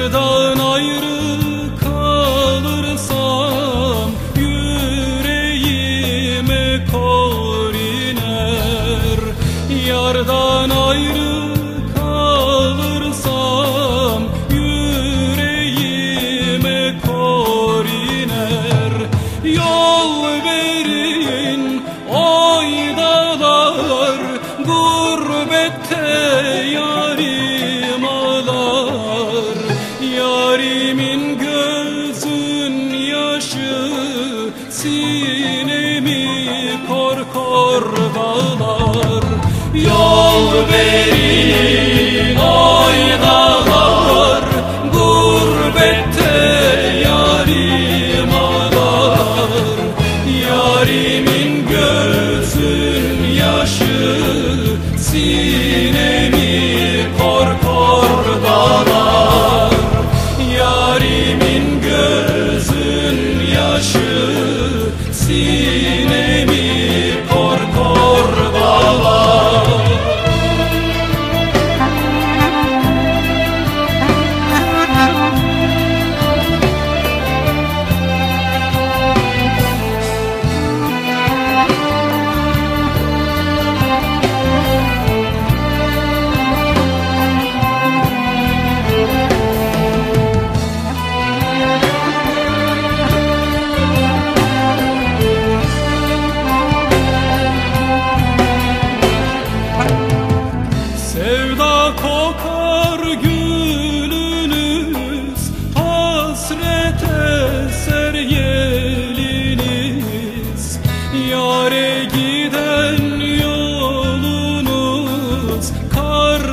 Yardan ayrı kalırsam Yüreğime kor iner. Yardan kor dağlar Yol verin oydalar Gurbette yarim ağlar. Yarimin gözün yaşı Sinemi Kar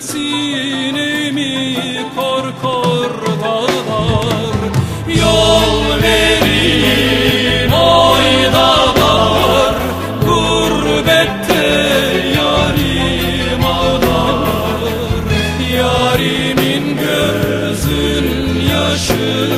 Sinemi kor kor dağlar? Yol verin oydalar Gurbette yarim ağlar. Yarimin gözün yaşı